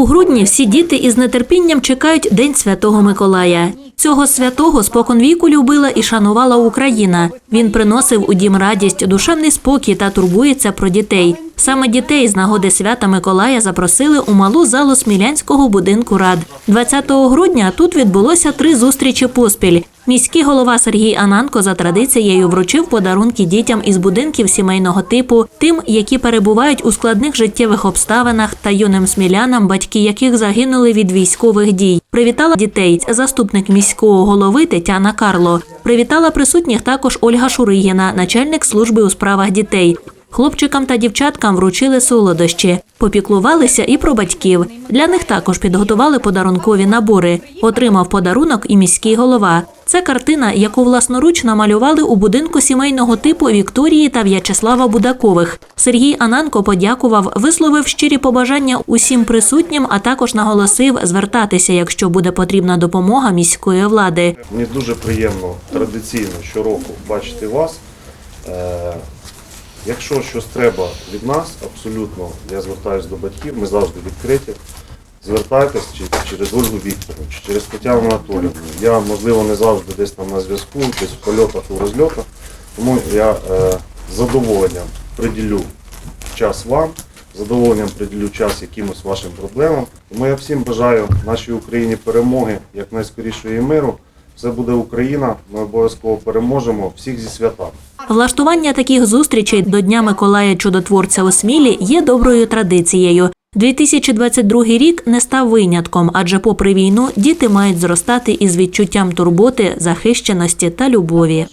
У грудні всі діти із нетерпінням чекають День Святого Миколая. Цього святого споконвіку любила і шанувала Україна. Він приносив у дім радість, душевний спокій та турбується про дітей. Саме дітей з нагоди свята Миколая запросили у малу залу Смілянського будинку рад. 20 грудня тут відбулося три зустрічі поспіль. Міський голова Сергій Ананко за традицією вручив подарунки дітям із будинків сімейного типу, тим, які перебувають у складних життєвих обставинах та юним смілянам, батьки яких загинули від військових дій. Привітала дітей заступник міського голови Тетяна Карло. Привітала присутніх також Ольга Шуригіна, начальник служби у справах дітей. Хлопчикам та дівчаткам вручили солодощі, попіклувалися і про батьків. Для них також підготували подарункові набори. Отримав подарунок і міський голова. Це картина, яку власноруч намалювали у будинку сімейного типу Вікторії та В'ячеслава Будакових. Сергій Ананко подякував, висловив щирі побажання усім присутнім, а також наголосив звертатися, якщо буде потрібна допомога міської влади. Мені дуже приємно традиційно щороку бачити вас. Якщо щось треба від нас, абсолютно я звертаюся до батьків, ми завжди відкриті. Звертайтесь через Ольгу Вікторовну, чи через Тетяну Анатолійовну. Я, можливо, не завжди десь там на зв'язку, десь в польотах у розльотах. Тому я е, з задоволенням приділю час вам, з задоволенням приділю час якимось вашим проблемам. Тому я всім бажаю нашій Україні перемоги, якнайскорішої миру. Все буде Україна, ми обов'язково переможемо. Всіх зі святами. Влаштування таких зустрічей до Дня Миколая Чудотворця у Смілі є доброю традицією. 2022 рік не став винятком, адже, попри війну, діти мають зростати із відчуттям турботи, захищеності та любові.